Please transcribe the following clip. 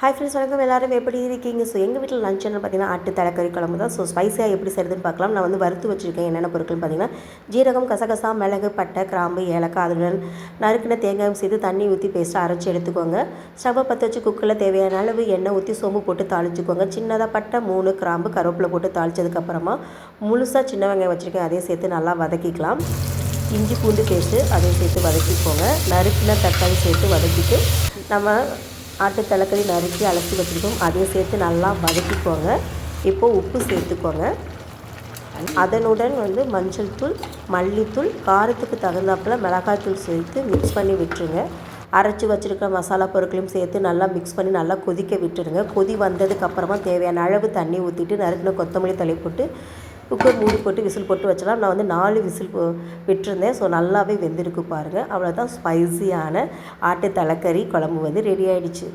Hi friends வணக்கம். எல்லாரும் எப்படி இருக்கீங்க? ஸோ எங்கள் வீட்டில் லஞ்ச் என்ன பார்த்தீங்கன்னா ஆட்டு தலைக்கறி குழம்பு தான். ஸோ ஸ்பைஸியாக எப்படி செய்யுதுன்னு பார்க்கலாம் நான் வந்து வறுத்து வச்சுருக்கேன். என்னென்ன பொருட்கள் பார்த்தீங்கன்னா ஜீரகம் கசகசா மிளகு பட்டை கிராம்பு ஏலக்காய் அதுடன் நறுக்கின தேங்காயும் சேர்த்து தண்ணி ஊற்றி பேஸ்ட்டாக அரைச்சி எடுத்துக்கோங்க. ஸ்டவ்வை பற்ற வச்சு குக்கரில் தேவையான அளவு எண்ணெய் ஊற்றி சோம்பு போட்டு தாளிச்சுக்கோங்க. சின்னதாக பட்டை மூணு கிராம்பு கருவேப்பிலை போட்டு தாளிச்சதுக்கப்புறமா முழுசாக சின்ன வெங்காயம் வச்சுருக்கேன். அதையும் சேர்த்து நல்லா வதக்கிக்கலாம். இஞ்சி பூண்டு பேஸ்ட்டு அதையும் சேர்த்து வதக்கிக்கோங்க. நறுக்கின தக்காளி சேர்த்து வதக்கிட்டு நம்ம ஆட்டு தலைக்கறி நறுக்கி அலசி வச்சுருக்கோம் அதையும் சேர்த்து நல்லா வதக்கிக்கோங்க. இப்போது உப்பு சேர்த்துக்கோங்க. அதனுடன் வந்து மஞ்சள் தூள் மல்லித்தூள் காரத்துக்கு தகுந்தாப்பில் மிளகாய்த்தூள் சேர்த்து மிக்ஸ் பண்ணி விட்டுருங்க. அரைச்சி வச்சுருக்க மசாலா பொருட்களையும் சேர்த்து நல்லா மிக்ஸ் பண்ணி நல்லா கொதிக்க விட்டுருங்க. கொதி வந்ததுக்கப்புறமா தேவையான அளவு தண்ணி ஊற்றிட்டு நறுக்கின கொத்தமல்லி தலை போட்டு குக்கர் மூடி போட்டு விசில் போட்டு வச்சலாம் நான் வந்து நாலு விசில் போ விட்டுருந்தேன். ஸோ நல்லாவே வெந்திருக்கு பாருங்கள் அவ்வளோதான் ஸ்பைசியான ஆட்டு தலைக்கறி குழம்பு வந்து ரெடி ஆகிடுச்சு